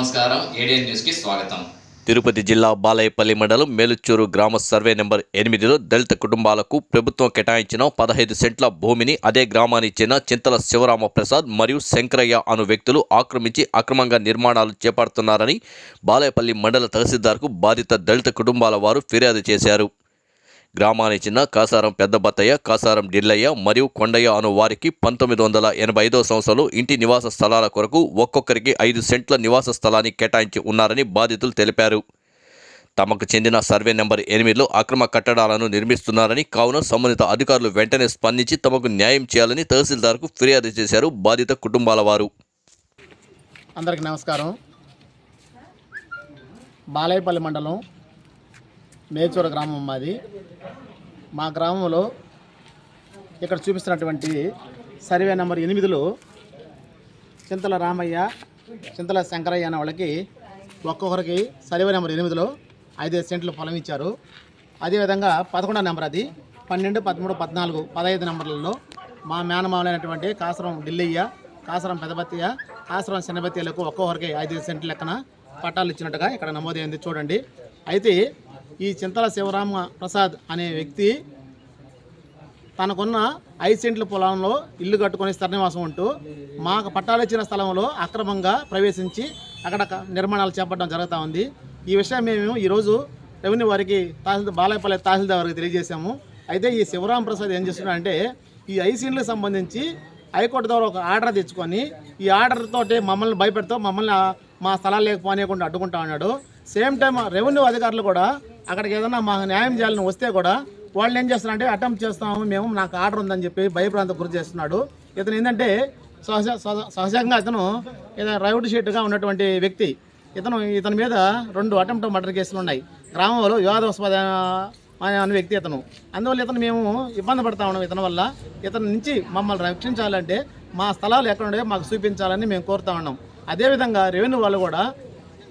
నమస్కారం. ఏడియన్ న్యూస్కి స్వాగతం. తిరుపతి జిల్లా బాలయపల్లి మండలం మేలుచూరు గ్రామ సర్వే నెంబర్ ఎనిమిదిలో దళిత కుటుంబాలకు ప్రభుత్వం కేటాయించిన పదహైదు సెంట్ల భూమిని అదే గ్రామానికి చెందిన చింతల శివరామ ప్రసాద్ మరియు శంకరయ్య అను వ్యక్తులు ఆక్రమించి అక్రమంగా నిర్మాణాలు చేపడుతున్నారని బాలయపల్లి మండల తహసీల్దార్కు బాధిత దళిత కుటుంబాల వారు ఫిర్యాదు చేశారు. గ్రామానికి చెందిన కాసారం పెద్ద బత్తయ్య కాసారం డిల్లయ్య మరియు కొండయ్య అను వారికి పంతొమ్మిది వందల ఎనభై ఐదో సంవత్సరంలో ఇంటి నివాస స్థలాల కొరకు ఒక్కొక్కరికి ఐదు సెంట్ల నివాస స్థలాన్ని కేటాయించి ఉన్నారని బాధితులు తెలిపారు. తమకు చెందిన సర్వే నెంబర్ ఎనిమిదిలో అక్రమ కట్టడాలను నిర్మిస్తున్నారని కావున సంబంధిత అధికారులు వెంటనే స్పందించి తమకు న్యాయం చేయాలని తహసీల్దార్కు ఫిర్యాదు చేశారు బాధిత కుటుంబాల వారు. అందరికీ నమస్కారం. బాలాయపల్లి మండలం మేచూర గ్రామం మాది. మా గ్రామంలో ఇక్కడ చూపిస్తున్నటువంటి సర్వే నెంబర్ ఎనిమిదిలో చింతల రామయ్య చింతల శంకరయ్య అనే వాళ్ళకి ఒక్కొక్కరికి సర్వే నెంబర్ ఎనిమిదిలో ఐదు సెంట్లు పొలం ఇచ్చారు. అదేవిధంగా పదకొండో నెంబర్ అది. పన్నెండు పదమూడు పద్నాలుగు పదహైదు నెంబర్లలో మా మేనమామలైనటువంటి కాసరం ఢిల్లయ్య కాసరం పెదబత్తయ్య కాసరం చిన్నబత్తయ్యలకు ఒక్కొక్కరికి ఐదు సెంట్ల లెక్కన పట్టాలు ఇచ్చినట్టుగా ఇక్కడ నమోదైంది. చూడండి. అయితే ఈ చింతల శివరామ ప్రసాద్ అనే వ్యక్తి తనకున్న ఐదు సెంట్ల పొలంలో ఇల్లు కట్టుకొని స్థిరనివాసం ఉంటూ మాకు పట్టాలు ఇచ్చిన స్థలంలో అక్రమంగా ప్రవేశించి అక్కడ నిర్మాణాలు చేపట్టడం జరుగుతూ ఉంది. ఈ విషయం మేము ఈరోజు రెవెన్యూ వారికి తహసీల్దార్ బాలాయపల్లి తహసీల్దార్ వారికి తెలియజేశాము. అయితే ఈ శివరాం ప్రసాద్ ఏం చేస్తున్నాడంటే ఈ ఐసీన్లకు సంబంధించి హైకోర్టు ద్వారా ఒక ఆర్డర్ తెచ్చుకొని ఈ ఆర్డర్ తోటి మమ్మల్ని భయపెడుతూ మమ్మల్ని మా స్థలాలు లేకపోనియకుండా అడ్డుకుంటా ఉన్నాడు. సేమ్ టైం రెవెన్యూ అధికారులు కూడా అక్కడికి ఏదైనా మాకు న్యాయం చేయాలని వస్తే కూడా వాళ్ళు ఏం చేస్తున్నారంటే అటెంప్ట్ చేస్తాము మేము నాకు ఆర్డర్ ఉందని చెప్పి భయప్రాంతం గురి చేస్తున్నాడు. ఇతను ఏంటంటే సహజ సహజ- సహజంగా అతను రైవుడ్ షీట్గా ఉన్నటువంటి వ్యక్తి. ఇతను ఇతని మీద రెండు అటెంప్ట్ మర్డర్ కేసులు ఉన్నాయి. గ్రామంలో వివాదాస్పద అనే అనే వ్యక్తి ఇతను అందువల్ల ఇతను మేము ఇబ్బంది పడతా ఉన్నాం ఇతని వల్ల. ఇతని నుంచి మమ్మల్ని రక్షించాలంటే మా స్థలాలు ఎక్కడ ఉన్నాయో మాకు చూపించాలని మేము కోరుతా ఉన్నాం. అదేవిధంగా రెవెన్యూ వాళ్ళు కూడా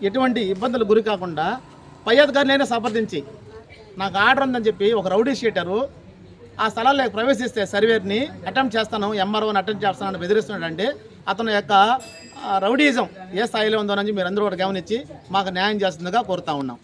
ఎటువంటి ఇబ్బందులు గురి కాకుండా పై అధికారులైనా సంప్రదించి నాకు ఆర్డర్ ఉందని చెప్పి ఒక రౌడీ షీటరు ఆ స్థలాల్లో ప్రవేశిస్తే సర్వేర్ని అటెంప్ట్ చేస్తాను ఎంఆర్ఓని అటెంప్ట్ చేస్తానని బెదిరిస్తున్నాడంటే అతని యొక్క రౌడీజం ఏ స్థాయిలో ఉందోనని మీరు అందరూ కూడా గమనించి మాకు న్యాయం చేస్తుందిగా కోరుతా ఉన్నాం.